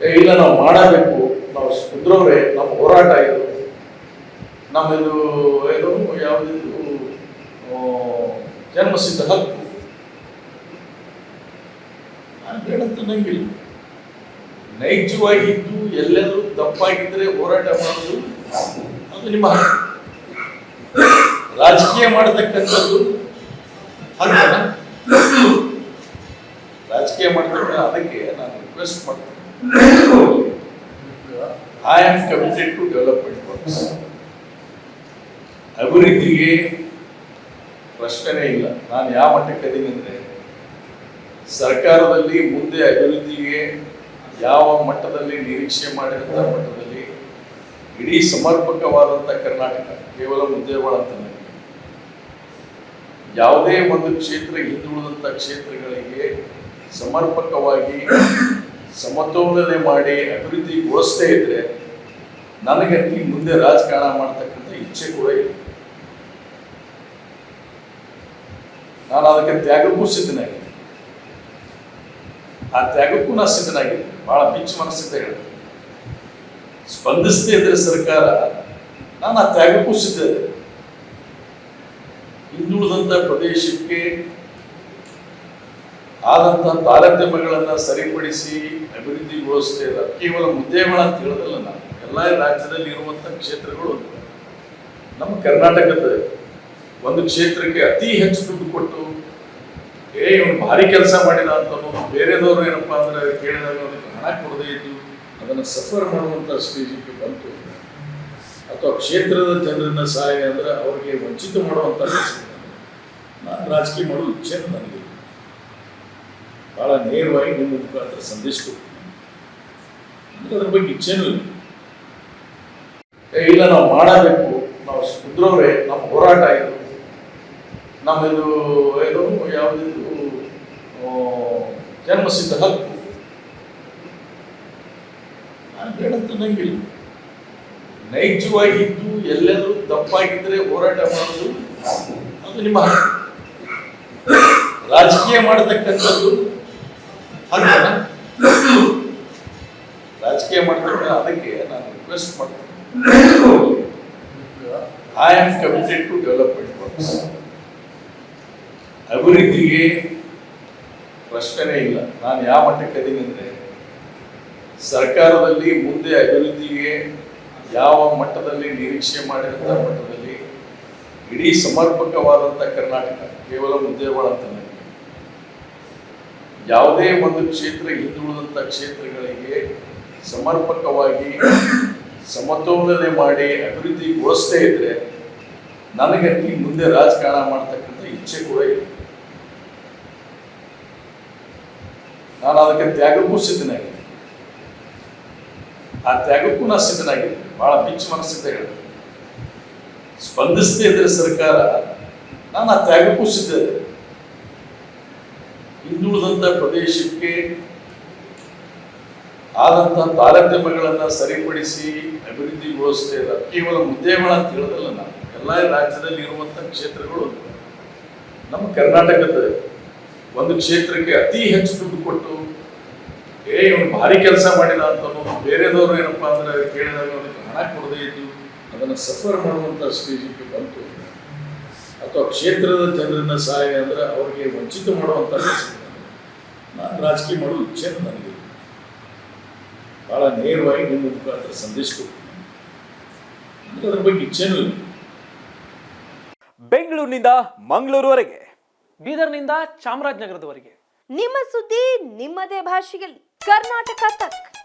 ಇಲ್ಲ, ನಾವು ಮಾಡಬೇಕು. ನಾವು ಕುದ್ರವ್ರೆ ನಮ್ಮ ಹೋರಾಟ ಇದು. ನಮ್ಮದು ಏನು, ಯಾವುದಿದು ಜನ್ಮಸಿದ್ಧ ಹಕ್ಕು. ನಾನು ಹೇಳಂತ ನಂಗಿಲ್ಲ. ನೈಜವಾಗಿದ್ದು ಎಲ್ಲೆಲ್ಲೂ ತಪ್ಪಾಗಿದ್ದರೆ ಹೋರಾಟ ಮಾಡೋದು ಅದು ನಿಮ್ಮ ರಾಜಕೀಯ ಮಾಡತಕ್ಕಂಥದ್ದು ಹಕ್ಕನ. ರಾಜಕೀಯ ಮಾಡ್ತಕ್ಕ ಅದಕ್ಕೆ ನಾನು ರಿಕ್ವೆಸ್ಟ್ ಮಾಡ್ತೀನಿ. I am committed to development works ಅಭಿವೃದ್ಧಿಗೆ ಪ್ರಶ್ನೆ ಇಲ್ಲ. ನಾನು ಯಾವ ಮಟ್ಟಕ್ಕೆ ಅದೀನಿ ಅಂದರೆ, ಸರ್ಕಾರದಲ್ಲಿ ಮುಂದೆ ಅಭಿವೃದ್ಧಿಗೆ ಯಾವ ಮಟ್ಟದಲ್ಲಿ ನಿರೀಕ್ಷೆ ಮಾಡಿದಂಥ ಮಟ್ಟದಲ್ಲಿ ಇಡೀ ಸಮರ್ಪಕವಾದಂಥ ಕರ್ನಾಟಕ, ಕೇವಲ ಅಂತಲ್ಲ ಯಾವುದೇ ಒಂದು ಕ್ಷೇತ್ರ ಹಿಂದುಳಿದಂಥ ಕ್ಷೇತ್ರಗಳಿಗೆ ಸಮರ್ಪಕವಾಗಿ ಸಮತೋಲನೆ ಮಾಡಿ ಅಭಿವೃದ್ಧಿಗೊಳಿಸದೇ ಇದ್ರೆ ಈ ಮುಂದೆ ರಾಜಕಾರಣ ಮಾಡ್ತಕ್ಕಂಥ ಇಚ್ಛೆ ಕೂಡ ಇಲ್ಲ. ನಾನು ಅದಕ್ಕೆ ತ್ಯಾಗಕ್ಕೂ ಸಿದ್ಧನಾಗಿದ್ದೆ ಆ ತ್ಯಾಗಕ್ಕೂ ನಾನು ಸಿದ್ಧನಾಗಿದ್ದೆ ಬಹಳ ಬಿಚ್ಚು ಮನಸ್ಸಿಂದ ಹೇಳಿದೆ ಸ್ಪಂದಿಸದೇ ಇದ್ರೆ ಸರ್ಕಾರ, ನಾನು ಆ ತ್ಯಾಗಕ್ಕೂ ಸಿದ್ಧ ಹಿಂದುಳಿದಂಥ ಪ್ರದೇಶಕ್ಕೆ ಆದಂಥ ತಾರತಮ್ಯಗಳನ್ನು ಸರಿಪಡಿಸಿ ಅಭಿವೃದ್ಧಿಗೊಳಿಸದೇ ಇಲ್ಲ. ಕೇವಲ ಉದ್ಯಮಗಳ ಅಂತ ಹೇಳೋದಲ್ಲ ನಾನು. ಎಲ್ಲ ರಾಜ್ಯದಲ್ಲಿ ಇರುವಂಥ ಕ್ಷೇತ್ರಗಳು ನಮ್ಮ ಕರ್ನಾಟಕದ ಒಂದು ಕ್ಷೇತ್ರಕ್ಕೆ ಅತಿ ಹೆಚ್ಚು ದುಡ್ಡು ಕೊಟ್ಟು, ಏ, ಇವನು ಭಾರಿ ಕೆಲಸ ಮಾಡಿದ ಅಂತ ಬೇರೆದವರು ಏನಪ್ಪ ಅಂದ್ರೆ ಕೇಳಿದಾಗ ಅದಕ್ಕೆ ಹಣ ಕೊಡದೇ ಇದ್ದು ಅದನ್ನು ಸಫರ್ ಮಾಡುವಂಥ ಸ್ಟೇಜಿಗೆ ಬಂತು. ಅಥವಾ ಕ್ಷೇತ್ರದ ಜನರನ್ನ ಸಹಾಯ ಅಂದ್ರೆ ಅವರಿಗೆ ವಂಚಿತ ಮಾಡುವಂಥ ನಾನು ರಾಜಕೀಯ ಮಾಡೋ ಇಚ್ಛೆ ನನಗೆ. ಭಾಳ ನೇರವಾಗಿ ನಿಮ್ಮ ಮುಖಾಂತರ ಸಂದೇಶ ಕೊಡ್ತೀನಿ ಅದ್ರ ಬಗ್ಗೆ ಇಚ್ಛೆನೂ ಇಲ್ಲ. ಇಲ್ಲ, ನಾವು ಮಾಡಬೇಕು. ನಾವು ಕುದ್ರವ್ರೆ ನಮ್ಮ ಹೋರಾಟ ಇದು. ನಮ್ಮದು ಏನು, ಯಾವುದಿದು ಜನ್ಮಸಿದ್ಧ ಹಕ್ಕು. ನಾನು ಬೇಡಂತ ನಂಗಿಲ್ಲ. ನೈಜವಾಗಿದ್ದು ಎಲ್ಲೆಲ್ಲೂ ತಪ್ಪಾಗಿದ್ದರೆ ಹೋರಾಟ ಮಾಡೋದು ಅದು ನಿಮ್ಮ ರಾಜಕೀಯ ಮಾಡತಕ್ಕಂಥದ್ದು ರಾಜಕೀಯ ಮಾಡ್ತಕ್ಕ ಅದಕ್ಕೆ ನಾನು ರಿಕ್ವೆಸ್ಟ್ ಮಾಡ್ತೀನಿ. ಡೆವಲಪ್ಮೆಂಟ್ ವರ್ಕ್ಸ್ ಅಭಿವೃದ್ಧಿಗೆ ಪ್ರಶ್ನೆನೇ ಇಲ್ಲ. ನಾನು ಯಾವ ಮಟ್ಟಕ್ಕೆ ಅದೀನಿ ಅಂದರೆ ಸರ್ಕಾರದಲ್ಲಿ ಮುಂದೆ ಅಭಿವೃದ್ಧಿಗೆ ಯಾವ ಮಟ್ಟದಲ್ಲಿ ನಿರೀಕ್ಷೆ ಮಾಡಿದಂಥ ಮಟ್ಟದಲ್ಲಿ ಇಡೀ ಸಮರ್ಪಕವಾದಂಥ ಕರ್ನಾಟಕ ಕೇವಲ ಮುದ್ದೇವಾಳ ಯಾವುದೇ ಒಂದು ಕ್ಷೇತ್ರ ಹಿಂದುಳಿದಂಥ ಕ್ಷೇತ್ರಗಳಿಗೆ ಸಮರ್ಪಕವಾಗಿ ಸಮತೋಲನೆ ಮಾಡಿ ಅಭಿವೃದ್ಧಿಗೊಳಿಸದೇ ಇದ್ರೆ ಈ ಮುಂದೆ ರಾಜಕಾರಣ ಮಾಡ್ತಕ್ಕಂಥ ಇಚ್ಛೆ ಕೂಡ ಇಲ್ಲ. ನಾನು ಅದಕ್ಕೆ ತ್ಯಾಗಕ್ಕೂ ಸಿದ್ಧನಾಗಿದ್ದೆ ಆ ತ್ಯಾಗಕ್ಕೂ ನಾನು ಸಿದ್ಧನಾಗಿದ್ದೆ ಬಹಳ ಬಿಚ್ಚು ಮನಸ್ಸಿಂದ ಹೇಳ್ತೀನಿ ಸ್ಪಂದಿಸದೇ ಇದ್ರೆ ಸರ್ಕಾರ, ನಾನು ಆ ತ್ಯಾಗಕ್ಕೂ ಸಿದ್ಧ ಹಿಂದುಳಿದಂಥ ಪ್ರದೇಶಕ್ಕೆ ಆದಂಥ ತಾರತಮ್ಯಗಳನ್ನು ಸರಿಪಡಿಸಿ ಅಭಿವೃದ್ಧಿಗೊಳಿಸದೇ ಇಲ್ಲ ಕೇವಲ ಉದ್ಯಮಗಳ ಅಂತ ಹೇಳೋದಲ್ಲ ನಾನು ಎಲ್ಲ ರಾಜ್ಯದಲ್ಲಿ ಇರುವಂಥ ಕ್ಷೇತ್ರಗಳು ನಮ್ಮ ಕರ್ನಾಟಕದ ಒಂದು ಕ್ಷೇತ್ರಕ್ಕೆ ಅತಿ ಹೆಚ್ಚು ದುಡ್ಡು ಕೊಟ್ಟು, ಏ, ಇವನು ಭಾರಿ ಕೆಲಸ ಮಾಡಿದ ಅಂತ ಬೇರೆದವರು ಏನಪ್ಪ ಅಂದ್ರೆ ಕೇಳಿದಾಗ ಅದಕ್ಕೆ ಹಣ ಕೊಡದೇ ಇದ್ದು ಅದನ್ನು ಸಫರ್ ಮಾಡುವಂಥ ಸ್ಟೇಜಿಗೆ ಬಂತು. ಅಥವಾ ಕ್ಷೇತ್ರದ ಜನರನ್ನ ಸಹಾಯ ಅಂದ್ರೆ ಅವರಿಗೆ ವಂಚಿತ ಮಾಡುವಂಥ. ನಾನು ರಾಜಕೀಯ ಮಾಡೋ ಇಚ್ಛೆ ನನಗೆ ಭಾಳ ನೇರವಾಗಿ ನಿಮ್ಮ ಮುಖಾಂತರ ಸಂದೇಶ ಕೊಡ್ತೀನಿ. ನನಗೆ ಅದ್ರ ಬಗ್ಗೆ ಇಚ್ಛೆನೂ ಇಲ್ಲ. ಬೆಂಗಳೂರಿನಿಂದ ಮಂಗಳೂರುವರೆಗೆ ಬೀದರ್ನಿಂದ ಚಾಮರಾಜನಗರದವರೆಗೆ. ನಿಮ್ಮ ಸುದ್ದಿ ನಿಮ್ಮದೇ ಭಾಷೆಯಲ್ಲಿ. ಕರ್ನಾಟಕ ತಕ್.